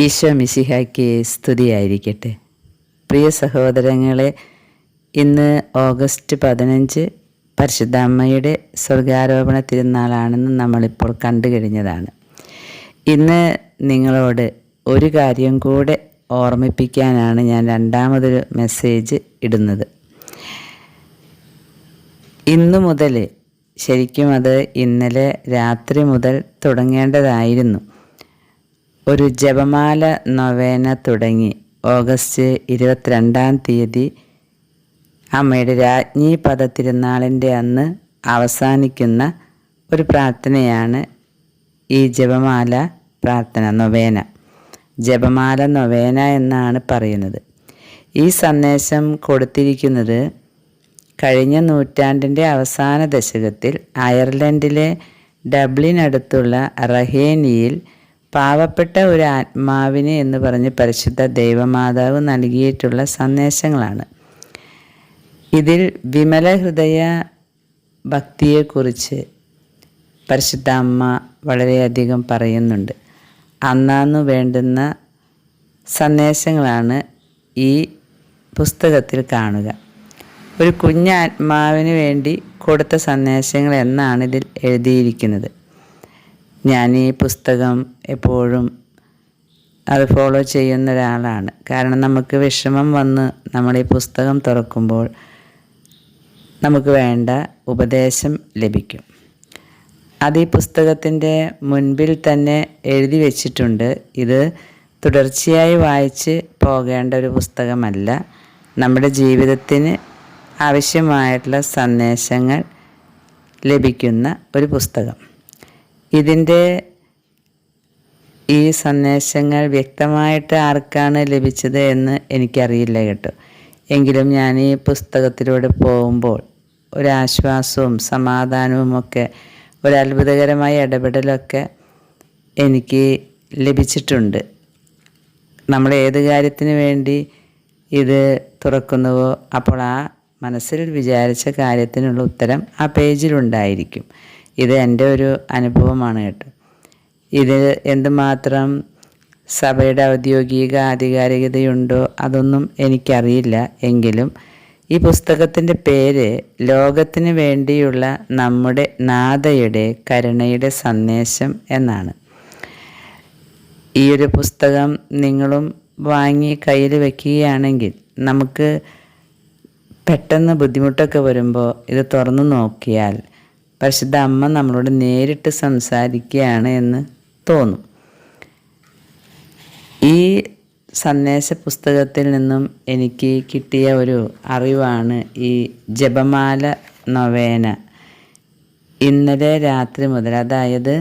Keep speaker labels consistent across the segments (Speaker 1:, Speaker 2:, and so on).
Speaker 1: ഈശോ മിശിഹായ്ക്ക് സ്തുതിയായിരിക്കട്ടെ. പ്രിയ സഹോദരങ്ങളെ ഇന്ന് ഓഗസ്റ്റ് പതിനഞ്ച് പരിശുദ്ധ അമ്മയുടെ സ്വർഗാരോപണ തിരുനാളാണെന്ന് നമ്മളിപ്പോൾ കണ്ടു കഴിഞ്ഞതാണ്. ഇന്ന് നിങ്ങളോട് ഒരു കാര്യം കൂടെ ഓർമ്മിപ്പിക്കാനാണ് ഞാൻ രണ്ടാമതൊരു മെസ്സേജ് ഇടുന്നത്. ഇന്നു മുതൽ ശരിക്കും അത് ഇന്നലെ രാത്രി മുതൽ തുടങ്ങേണ്ടതായിരുന്നു. ഒരു ജപമാല നൊവേന തുടങ്ങി. ഓഗസ്റ്റ് ഇരുപത്തിരണ്ടാം തീയതി അമ്മയുടെ രാജ്ഞി പദ തിരുനാളിന്റെ അന്ന് അവസാനിക്കുന്ന ഒരു പ്രാർത്ഥനയാണ് ഈ ജപമാല പ്രാർത്ഥന നൊവേന. ജപമാല നൊവേന എന്നാണ് പറയുന്നത്. ഈ സന്ദേശം കൊടുത്തിരിക്കുന്നത് കഴിഞ്ഞ നൂറ്റാണ്ടിന്റെ അവസാന ദശകത്തിൽ അയർലൻഡിലെ ഡബ്ലിനടുത്തുള്ള റഹേനിയിൽ പാവപ്പെട്ട ഒരു ആത്മാവിന് എന്ന് പറഞ്ഞ് പരിശുദ്ധ ദൈവമാതാവ് നൽകിയിട്ടുള്ള സന്ദേശങ്ങളാണ്. ഇതിൽ വിമല ഹൃദയ ഭക്തിയെക്കുറിച്ച് പരിശുദ്ധ അമ്മ വളരെയധികം പറയുന്നുണ്ട്. അന്നാന്നു വേണ്ടുന്ന സന്ദേശങ്ങളാണ് ഈ പുസ്തകത്തിൽ കാണുക. ഒരു കുഞ്ഞാത്മാവിന് വേണ്ടി കൊടുത്ത സന്ദേശങ്ങൾ എന്നാണ് ഇതിൽ എഴുതിയിരിക്കുന്നത്. ഞാൻ ഈ പുസ്തകം എപ്പോഴും അത് ഫോളോ ചെയ്യുന്ന ഒരാളാണ്. കാരണം നമുക്ക് വിഷമം വന്ന് നമ്മൾ ഈ പുസ്തകം തുറക്കുമ്പോൾ നമുക്ക് വേണ്ട ഉപദേശം ലഭിക്കും. അത് ഈ പുസ്തകത്തിന്റെ മുൻപിൽ തന്നെ എഴുതി വച്ചിട്ടുണ്ട്. ഇത് തുടർച്ചയായി വായിച്ച് പോകേണ്ട ഒരു പുസ്തകമല്ല. നമ്മുടെ ജീവിതത്തിന് ആവശ്യമായിട്ടുള്ള സന്ദേശങ്ങൾ ലഭിക്കുന്ന ഒരു പുസ്തകം. ഇതിന്റെ ഈ സന്ദേശങ്ങൾ വ്യക്തമായിട്ട് ആർക്കാണ് ലഭിച്ചത് എന്ന് എനിക്കറിയില്ല കേട്ടോ. എങ്കിലും ഞാൻ ഈ പുസ്തകത്തിലൂടെ പോകുമ്പോൾ ഒരാശ്വാസവും സമാധാനവും ഒക്കെ ഒരു അത്ഭുതകരമായ ഇടപെടലൊക്കെ എനിക്ക് ലഭിച്ചിട്ടുണ്ട്. നമ്മൾ ഏത് കാര്യത്തിന് വേണ്ടി ഇത് തുറക്കുന്നുവോ അപ്പോൾ ആ മനസ്സിൽ വിചാരിച്ച കാര്യത്തിനുള്ള ഉത്തരം ആ പേജിലുണ്ടായിരിക്കും. ഇത് എന്റെ ഒരു അനുഭവമാണ് കേട്ടോ. ഇത് എന്തുമാത്രം സഭയുടെ ഔദ്യോഗിക ആധികാരികതയുണ്ടോ അതൊന്നും എനിക്കറിയില്ല. എങ്കിലും ഈ പുസ്തകത്തിന്റെ പേര് ലോകത്തിന് വേണ്ടിയുള്ള നമ്മുടെ നാഥയുടെ കരുണയുടെ സന്ദേശം എന്നാണ്. ഈ ഒരു പുസ്തകം നിങ്ങളും വാങ്ങി കയ്യിൽ വയ്ക്കുകയാണെങ്കിൽ നമുക്ക് പെട്ടെന്ന് ബുദ്ധിമുട്ടൊക്കെ വരുമ്പോൾ ഇത് തുറന്നു നോക്കിയാൽ പരിശുദ്ധ അമ്മ നമ്മളോട് നേരിട്ട് സംസാരിക്കുകയാണ് എന്ന് തോന്നും. ഈ സന്ദേശ പുസ്തകത്തിൽ നിന്നും എനിക്ക് കിട്ടിയ ഒരു അറിവാണ് ഈ ജപമാല നൊവേന. ഇന്നലെ രാത്രി മുതൽ അതായത്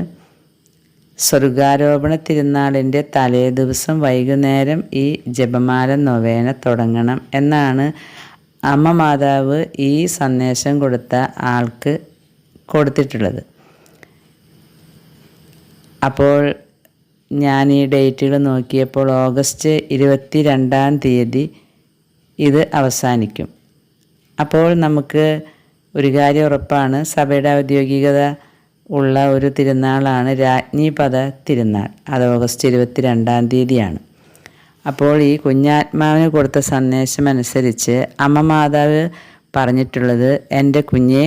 Speaker 1: സ്വർഗാരോപണ തിരുനാളിന്റെ തലേ ദിവസം വൈകുന്നേരം ഈ ജപമാല നൊവേന തുടങ്ങണം എന്നാണ് അമ്മ മാതാവ് ഈ സന്ദേശം കൊടുത്ത ആൾക്ക് കൊടുത്തിട്ടുള്ളത്. അപ്പോൾ ഞാൻ ഈ ഡേറ്റുകൾ നോക്കിയപ്പോൾ ഓഗസ്റ്റ് ഇരുപത്തി രണ്ടാം തീയതി ഇത് അവസാനിക്കും. അപ്പോൾ നമുക്ക് ഒരു കാര്യം ഉറപ്പാണ് സഭയുടെ ഔദ്യോഗികത ഉള്ള ഒരു തിരുനാളാണ് രാജ്ഞി പദ തിരുനാൾ. അത് ഓഗസ്റ്റ് ഇരുപത്തി രണ്ടാം തീയതിയാണ്. അപ്പോൾ ഈ കുഞ്ഞാത്മാവിന് കൊടുത്ത സന്ദേശം അനുസരിച്ച് അമ്മ മാതാവ് പറഞ്ഞിട്ടുള്ളത് എന്റെ കുഞ്ഞെ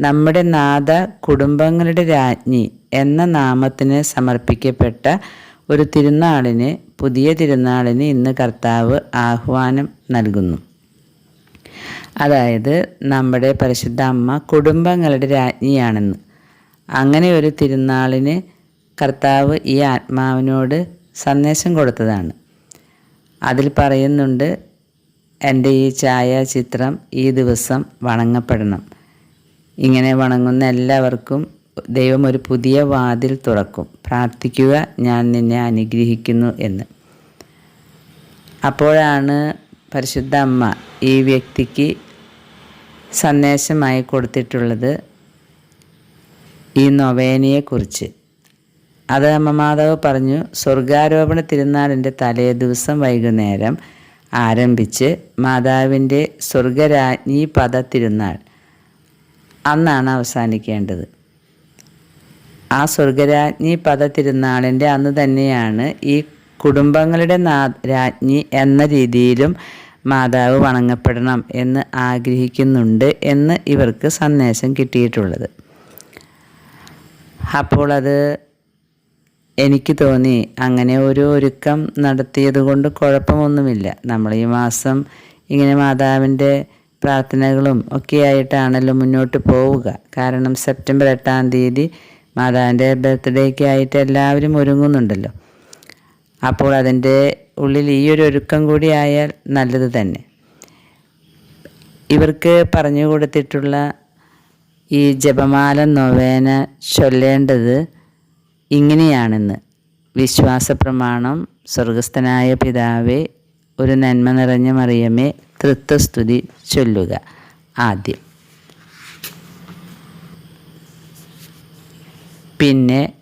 Speaker 1: നമ്മുടെ നാഥ കുടുംബങ്ങളുടെ രാജ്ഞി എന്ന നാമത്തിന് സമർപ്പിക്കപ്പെട്ട ഒരു തിരുനാളിന് പുതിയ തിരുനാളിന് ഇന്ന് കർത്താവ് ആഹ്വാനം നൽകുന്നു. അതായത് നമ്മുടെ പരിശുദ്ധ അമ്മ കുടുംബങ്ങളുടെ രാജ്ഞിയാണെന്ന്. അങ്ങനെ ഒരു തിരുനാളിന് കർത്താവ് ഈ ആത്മാവിനോട് സന്ദേശം കൊടുത്തതാണ്. അതിൽ പറയുന്നുണ്ട് എന്റെ ഈ ഛായാചിത്രം ഈ ദിവസം വണങ്ങപ്പെടണം. ഇങ്ങനെ വണങ്ങുന്ന എല്ലാവർക്കും ദൈവം ഒരു പുതിയ വാതിൽ തുറക്കും. പ്രാർത്ഥിക്കുക ഞാൻ നിന്നെ അനുഗ്രഹിക്കുന്നു എന്ന്. അപ്പോഴാണ് പരിശുദ്ധ അമ്മ ഈ വ്യക്തിക്ക് സന്ദേശമായി കൊടുത്തിട്ടുള്ളത് ഈ നൊവേനയെക്കുറിച്ച്. അത് അമ്മ മാതാവ് പറഞ്ഞു സ്വർഗാരോപണ തിരുനാളിന്റെ തലേ ദിവസം വൈകുന്നേരം ആരംഭിച്ച് മാതാവിന്റെ സ്വർഗരാജ്ഞി പദ തിരുനാൾ അന്നാണ് അവസാനിക്കേണ്ടത്. ആ സ്വർഗരാജ്ഞി പദ തിരുനാളിന്റെ അന്ന് തന്നെയാണ് ഈ കുടുംബങ്ങളുടെ രാജ്ഞി എന്ന രീതിയിലും മാതാവ് വണങ്ങപ്പെടണം എന്ന് ആഗ്രഹിക്കുന്നുണ്ട് എന്ന് ഇവർക്ക് സന്ദേശം കിട്ടിയിട്ടുള്ളത്. അപ്പോൾ അത് എനിക്ക് തോന്നി അങ്ങനെ ഒരു ഒരുക്കം നടത്തിയത് കൊണ്ട് കുഴപ്പമൊന്നുമില്ല. നമ്മൾ ഈ മാസം ഇങ്ങനെ മാതാവിന്റെ പ്രാർത്ഥനകളും ഒക്കെയായിട്ടാണല്ലോ മുന്നോട്ട് പോവുക. കാരണം സെപ്റ്റംബർ എട്ടാം തീയതി മാതാവിന്റെ ബർത്ത്ഡേക്ക് ആയിട്ട് എല്ലാവരും ഒരുങ്ങുന്നുണ്ടല്ലോ. അപ്പോൾ അതിന്റെ ഉള്ളിൽ ഈ ഒരു ഒരുക്കം കൂടി ആയാൽ നല്ലത് തന്നെ. ഇവർക്ക് പറഞ്ഞു കൊടുത്തിട്ടുള്ള ഈ ജപമാല നൊവേന ചൊല്ലേണ്ടത് ഇങ്ങനെയാണെന്ന്. വിശ്വാസ പ്രമാണം സ്വർഗസ്ഥനായ പിതാവേ ഒരു നന്മ നിറഞ്ഞ മറിയമേ തൃത്വസ്തുതി ചൊല്ലുക ആദ്യം. പിന്നെ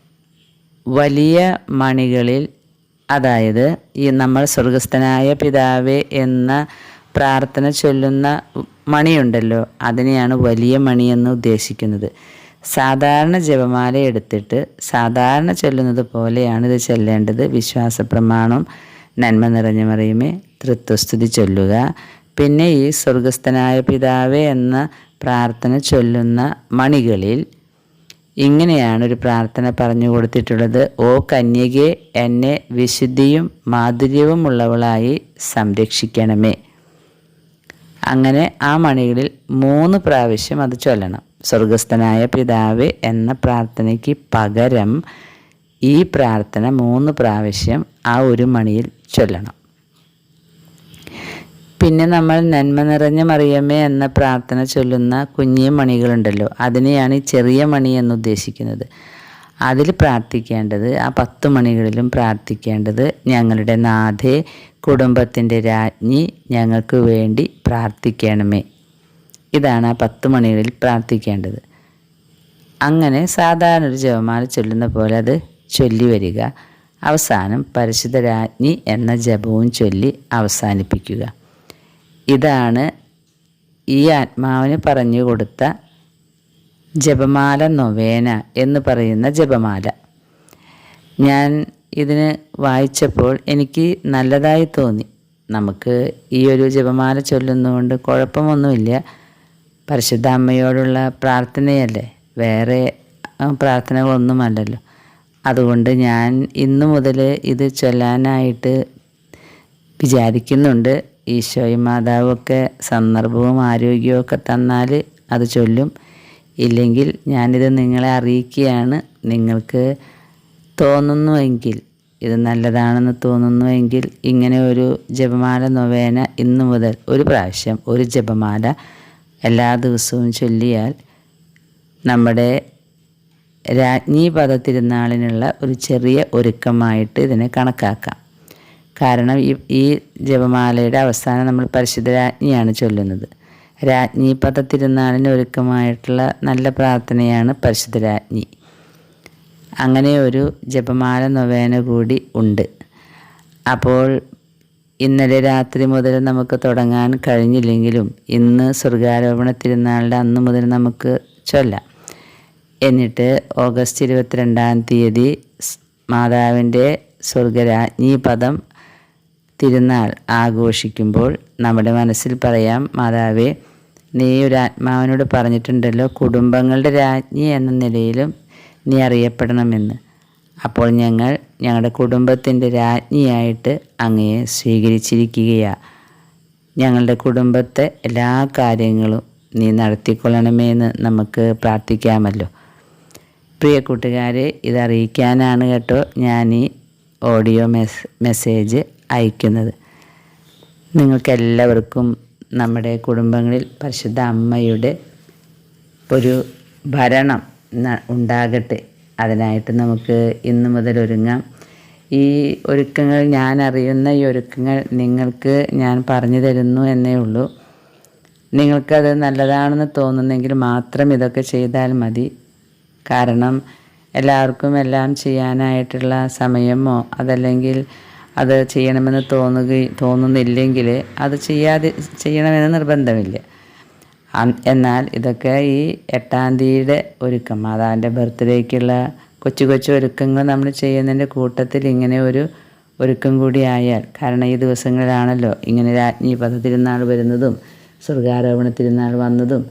Speaker 1: വലിയ മണികളിൽ അതായത് ഈ നമ്മൾ സ്വർഗസ്ഥനായ പിതാവേ എന്ന പ്രാർത്ഥന ചൊല്ലുന്ന മണിയുണ്ടല്ലോ അതിനെയാണ് വലിയ മണി എന്ന് ഉദ്ദേശിക്കുന്നത്. സാധാരണ ജപമാല എടുത്തിട്ട് സാധാരണ ചൊല്ലുന്നത് പോലെയാണ് ഇത് ചൊല്ലേണ്ടത്. വിശ്വാസ പ്രമാണം നന്മ നിറഞ്ഞ മറിയുമേ തൃത്വസ്തുതി ചൊല്ലുക. പിന്നെ ഈ സ്വർഗസ്ഥനായ പിതാവേ എന്ന പ്രാർത്ഥന ചൊല്ലുന്ന മണികളിൽ ഇങ്ങനെയാണ് ഒരു പ്രാർത്ഥന പറഞ്ഞു കൊടുത്തിട്ടുള്ളത്. ഓ കന്യകെ എന്നെ വിശുദ്ധിയും മാധുര്യവുമുള്ളവളായി സംരക്ഷിക്കണമേ. അങ്ങനെ ആ മണികളിൽ മൂന്ന് പ്രാവശ്യം അത് ചൊല്ലണം. സ്വർഗസ്ഥനായ പിതാവ് എന്ന പ്രാർത്ഥനയ്ക്ക് പകരം ഈ പ്രാർത്ഥന മൂന്ന് പ്രാവശ്യം ആ ഒരു മണിയിൽ ചൊല്ലണം. പിന്നെ നമ്മൾ നന്മ നിറഞ്ഞ മറിയമ്മേ എന്ന പ്രാർത്ഥന ചൊല്ലുന്ന കുഞ്ഞിയ മണികളുണ്ടല്ലോ. അതിനെയാണ് ഈ ചെറിയ മണി എന്ന് ഉദ്ദേശിക്കുന്നത് അതിൽ പ്രാർത്ഥിക്കേണ്ടത് ആ പത്ത് മണികളിലും പ്രാർത്ഥിക്കേണ്ടത് ഞങ്ങളുടെ നാഥേ കുടുംബത്തിന്റെ രാജ്ഞി ഞങ്ങൾക്ക് വേണ്ടി പ്രാർത്ഥിക്കണമേ. ഇതാണ് ആ പത്ത് മണികളിൽ പ്രാർത്ഥിക്കേണ്ടത്. അങ്ങനെ സാധാരണ ഒരു ജപമാല ചൊല്ലുന്ന പോലെ അത് ചൊല്ലി വരിക. അവസാനം പരിശുദ്ധ രാജ്ഞി എന്ന ജപവും ചൊല്ലി അവസാനിപ്പിക്കുക. ഇതാണ് ഈ ആത്മാവിന് പറഞ്ഞു കൊടുത്ത ജപമാല നൊവേന എന്ന് പറയുന്ന ജപമാല. ഞാൻ ഇതിന് വായിച്ചപ്പോൾ എനിക്ക് നല്ലതായി തോന്നി. നമുക്ക് ഈ ഒരു ജപമാല ചൊല്ലുന്നതുകൊണ്ട് കുഴപ്പമൊന്നുമില്ല. പരിശുദ്ധ അമ്മയോടുള്ള പ്രാർത്ഥനയല്ലേ? വേറെ പ്രാർത്ഥനകളൊന്നുമല്ലല്ലോ. അതുകൊണ്ട് ഞാൻ ഇന്നു മുതൽ ഇത് ചൊല്ലാനായിട്ട് വിചാരിക്കുന്നുണ്ട്. ഈശോയും മാതാവൊക്കെ സന്ദർഭവും ആരോഗ്യവും ഒക്കെ തന്നാൽ അത് ചൊല്ലും. ഇല്ലെങ്കിൽ ഞാനിത് നിങ്ങളെ അറിയിക്കുകയാണ്. നിങ്ങൾക്ക് തോന്നുന്നുവെങ്കിൽ ഇത് നല്ലതാണെന്ന് തോന്നുന്നുവെങ്കിൽ ഇങ്ങനെ ഒരു ജപമാല നൊവേന ഇന്നു മുതൽ ഒരു പ്രാവശ്യം ഒരു ജപമാല എല്ലാ ദിവസവും ചൊല്ലിയാൽ നമ്മുടെ രാജ്ഞി പദത്തിരുന്നാളിനുള്ള ഒരു ചെറിയ ഒരുക്കമായിട്ട് ഇതിനെ കണക്കാക്കാം. കാരണം ഈ ഈ ജപമാലയുടെ അവസാനം നമ്മൾ പരിശുദ്ധ രാജ്ഞിയാണ് ചൊല്ലുന്നത്. രാജ്ഞി പദ തിരുനാളിന് ഒരുക്കമായിട്ടുള്ള നല്ല പ്രാർത്ഥനയാണ് പരിശുദ്ധ രാജ്ഞി. അങ്ങനെ ഒരു ജപമാല നൊവേന കൂടി ഉണ്ട്. അപ്പോൾ ഇന്നലെ രാത്രി മുതൽ നമുക്ക് തുടങ്ങാൻ കഴിഞ്ഞില്ലെങ്കിലും ഇന്ന് സ്വർഗാരോപണ തിരുനാളിന്റെ അന്ന് മുതൽ നമുക്ക് ചൊല്ലാം. എന്നിട്ട് ഓഗസ്റ്റ് ഇരുപത്തിരണ്ടാം തീയതി മാതാവിന്റെ സ്വർഗരാജ്ഞി പദം തിരുനാൾ ആഘോഷിക്കുമ്പോൾ നമ്മുടെ മനസ്സിൽ പറയാം മാതാവേ നീ ഒരു ആത്മാവിനോട് പറഞ്ഞിട്ടുണ്ടല്ലോ കുടുംബങ്ങളുടെ രാജ്ഞി എന്ന നിലയിലും നീ അറിയപ്പെടണമെന്ന്. അപ്പോൾ ഞങ്ങൾ ഞങ്ങളുടെ കുടുംബത്തിന്റെ രാജ്ഞിയായിട്ട് അങ്ങയെ സ്വീകരിച്ചിരിക്കുകയാണ് ഞങ്ങളുടെ കുടുംബത്തെ എല്ലാ കാര്യങ്ങളും നീ നടത്തിക്കൊള്ളണമേ എന്ന് നമുക്ക് പ്രാർത്ഥിക്കാമല്ലോ. പ്രിയ കൂട്ടുകാരെ ഇതറിയിക്കാനാണ് കേട്ടോ ഞാൻ ഈ ഓഡിയോ മെസ് മെസ്സേജ്. അയക്കുന്നത്. നിങ്ങൾക്കെല്ലാവർക്കും നമ്മുടെ കുടുംബങ്ങളിൽ പരിശുദ്ധ അമ്മയുടെ ഒരു ഭരണം ഉണ്ടാകട്ടെ. അതിനായിട്ട് നമുക്ക് ഇന്നു മുതൽ ഒരുങ്ങാം. ഈ ഒരുക്കങ്ങൾ ഞാൻ അറിയുന്ന ഈ ഒരുക്കങ്ങൾ നിങ്ങൾക്ക് ഞാൻ പറഞ്ഞു തരുന്നു എന്നേ ഉള്ളൂ. നിങ്ങൾക്കത് നല്ലതാണെന്ന് തോന്നുന്നെങ്കിൽ മാത്രം ഇതൊക്കെ ചെയ്താൽ മതി. കാരണം എല്ലാവർക്കും എല്ലാം ചെയ്യാനായിട്ടുള്ള സമയമോ അതല്ലെങ്കിൽ അത് ചെയ്യണമെന്ന് തോന്നുകയും തോന്നുന്നില്ലെങ്കിൽ അത് ചെയ്യാതെ ചെയ്യണമെന്ന് നിർബന്ധമില്ല. എന്നാൽ ഇതൊക്കെ ഈ എട്ടാം തീയതിയുടെ ഒരുക്കം മാതാവിന്റെ ബർത്ത്ഡേക്കുള്ള കൊച്ചു കൊച്ചു ഒരുക്കങ്ങൾ നമ്മൾ ചെയ്യുന്നതിന്റെ കൂട്ടത്തിൽ ഇങ്ങനെ ഒരു ഒരുക്കം കൂടി ആയാൽ കാരണം ഈ ദിവസങ്ങളിലാണല്ലോ ഇങ്ങനെ രാജ്ഞി പദ തിരുനാൾ വരുന്നതും സ്വർഗാരോപണ തിരുനാൾ വന്നതും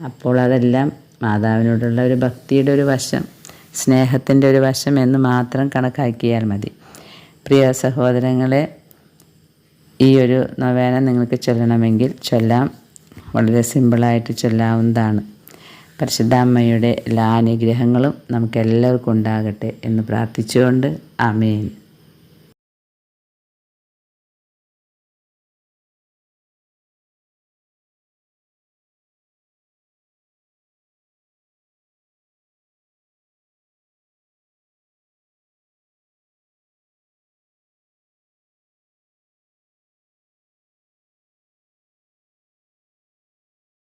Speaker 1: അപ്പോൾ അതെല്ലാം മാതാവിനോടുള്ള ഒരു ഭക്തിയുടെ ഒരു വശം സ്നേഹത്തിന്റെ ഒരു വശം എന്ന് മാത്രം കണക്കാക്കിയാൽ മതി. പ്രിയ സഹോദരങ്ങളെ ഈ ഒരു നവേന നിങ്ങൾക്ക് ചൊല്ലണമെങ്കിൽ ചൊല്ലാം. വളരെ സിമ്പിളായിട്ട് ചൊല്ലാവുന്നതാണ്. പരിശുദ്ധ അമ്മയുടെ എല്ലാ അനുഗ്രഹങ്ങളും നമുക്കെല്ലാവർക്കും ഉണ്ടാകട്ടെ എന്ന് പ്രാർത്ഥിച്ചുകൊണ്ട്. ആമേൻ.